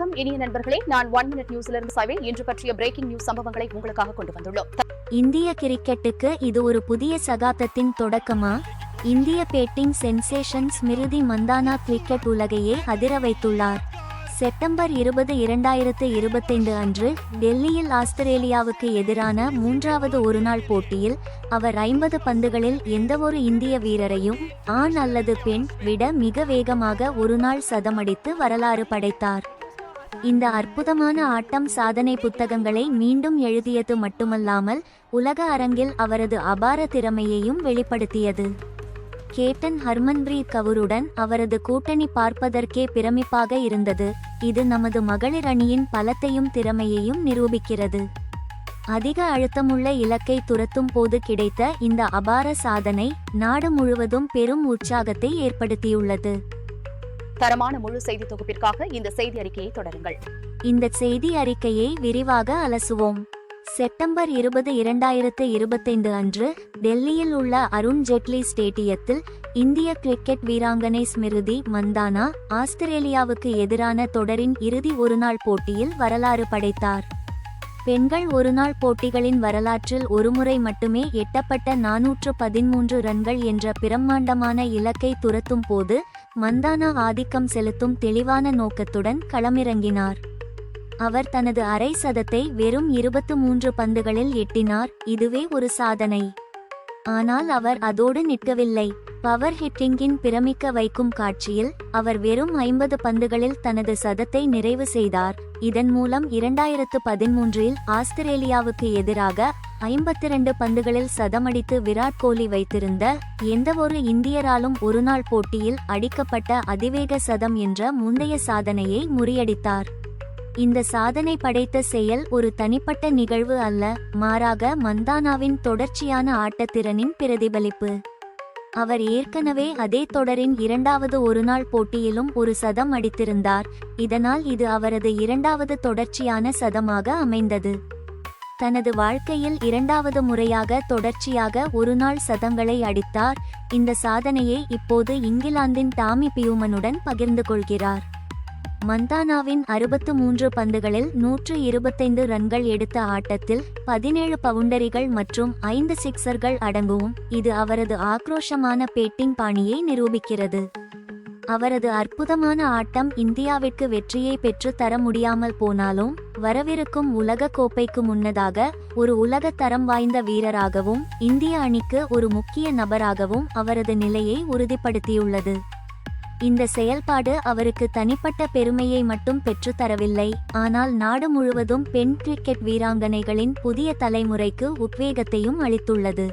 வணக்கம். இனிய நண்பர்களே நான் ஒன் மினிட் நியூஸ்ல இருந்து இன்று பற்றிய பிரேக்கிங் நியூஸ் சம்பவங்களை உங்களுக்காக கொண்டு வந்துள்ளோம். இந்திய கிரிக்கெட்டுக்கு இது ஒரு புதிய சகாப்தத்தின் தொடக்கமா? இந்திய batting sensation Smriti Mandhana cricket உலகையே அதிர வைத்துள்ளார். செப்டம்பர் இருபது இரண்டாயிரத்து இருபத்தைந்து அன்று டெல்லியில் ஆஸ்திரேலியாவுக்கு எதிரான மூன்றாவது ஒருநாள் போட்டியில் அவர் ஐம்பது பந்துகளில் எந்தவொரு இந்திய வீரரையும் ஆண் அல்லது பெண் விட மிக வேகமாக ஒருநாள் சதமடித்து வரலாறு படைத்தார். இந்த அற்புதமான ஆட்டம் சாதனை புத்தகங்களை மீண்டும் எழுதியது மட்டுமல்லாமல் உலக அரங்கில் அவரது அபார திறமையையும் வெளிப்படுத்தியது. கேப்டன் ஹர்மன்பிரீத் கவுருடன் அவரது கூட்டணி பார்ப்பதற்கே பிரமிப்பாக இருந்தது. இது நமது மகளிர் அணியின் பலத்தையும் திறமையையும் நிரூபிக்கிறது. அதிக அழுத்தமுள்ள இலக்கை துரத்தும் போது கிடைத்த இந்த அபார சாதனை நாடு முழுவதும் பெரும் உற்சாகத்தை ஏற்படுத்தியுள்ளது. தரமான முழு செய்தி தொகுப்பிற்காக இந்த செய்தி அறிக்கையை தொடருங்கள். இந்த செய்தி அறிக்கையை விரிவாக அலசுவோம். செப்டம்பர் இருபது இரண்டாயிரத்து இருபத்தைந்து அன்று டெல்லியில் உள்ள அருண் ஜெட்லி ஸ்டேடியத்தில் இந்திய கிரிக்கெட் வீராங்கனை ஸ்மிருதி மந்தானா ஆஸ்திரேலியாவுக்கு எதிரான தொடரின் இறுதி ஒருநாள் போட்டியில் வரலாறு படைத்தார். பெண்கள் ஒருநாள் போட்டிகளின் வரலாற்றில் ஒருமுறை மட்டுமே எட்டப்பட்ட நாநூற்று பதிமூன்று ரன்கள் என்ற பிரம்மாண்டமான இலக்கை துரத்தும் போது மந்தானா ஆதிக்கம் செலுத்தும் தெளிவான நோக்கத்துடன் களமிறங்கினார். அவர் தனது அரை சதத்தை வெறும் இருபத்து மூன்று பந்துகளில் எட்டினார். இதுவே ஒரு சாதனை. ஆனால் அவர் அதோடு நிற்கவில்லை. பவர் ஹிட்டிங்கின் பிரமிக்க வைக்கும் காட்சியில் அவர் வெறும் ஐம்பது பந்துகளில் தனது சதத்தை நிறைவு செய்தார். இதன் மூலம் இரண்டாயிரத்து பதிமூன்றில் ஆஸ்திரேலியாவுக்கு எதிராக ஐம்பத்திரண்டு பந்துகளில் சதமடித்து விராட் கோலி வைத்திருந்த எந்தவொரு இந்தியராலும் ஒருநாள் போட்டியில் அடிக்கப்பட்ட அதிவேக சதம் என்ற முந்தைய சாதனையை முறியடித்தார். இந்த சாதனை படைத்த செயல் ஒரு தனிப்பட்ட நிகழ்வு அல்ல மாறாக மந்தானாவின் தொடர்ச்சியான ஆட்டத்திறனின் பிரதிபலிப்பு. அவர் ஏற்கனவே அதே தொடரின் இரண்டாவது ஒருநாள் போட்டியிலும் ஒரு சதம் அடித்திருந்தார். இதனால் இது அவரது இரண்டாவது தொடர்ச்சியான சதமாக அமைந்தது. தனது வாழ்க்கையில் இரண்டாவது முறையாக தொடர்ச்சியாக ஒருநாள் சதங்களை அடித்தார். இந்த சாதனையை இப்போது இங்கிலாந்தின் டாமி பியூமனுடன் பகிர்ந்து கொள்கிறார். மந்தானாவின் அறுபத்து மூன்று பந்துகளில் நூற்று இருபத்தைந்து ரன்கள் எடுத்த ஆட்டத்தில் பதினேழு பவுண்டரிகள் மற்றும் ஐந்து சிக்சர்கள் அடங்கும். இது அவரது ஆக்ரோஷமான பேட்டிங் பாணியை நிரூபிக்கிறது. அவரது அற்புதமான ஆட்டம் இந்தியாவிற்கு வெற்றியை பெற்று தர முடியாமல் போனாலும் வரவிருக்கும் உலக கோப்பைக்கு முன்னதாக ஒரு உலக தரம் வாய்ந்த வீரராகவும் இந்திய அணிக்கு ஒரு முக்கிய நபராகவும் அவரது நிலையை உறுதிப்படுத்தியுள்ளது. இந்த செயல்பாடு அவருக்கு தனிப்பட்ட பெருமையை மட்டும் பெற்றுத்தரவில்லை ஆனால் நாடு முழுவதும் பெண் கிரிக்கெட் வீராங்கனைகளின் புதிய தலைமுறைக்கு உத்வேகத்தையும் அளித்துள்ளது.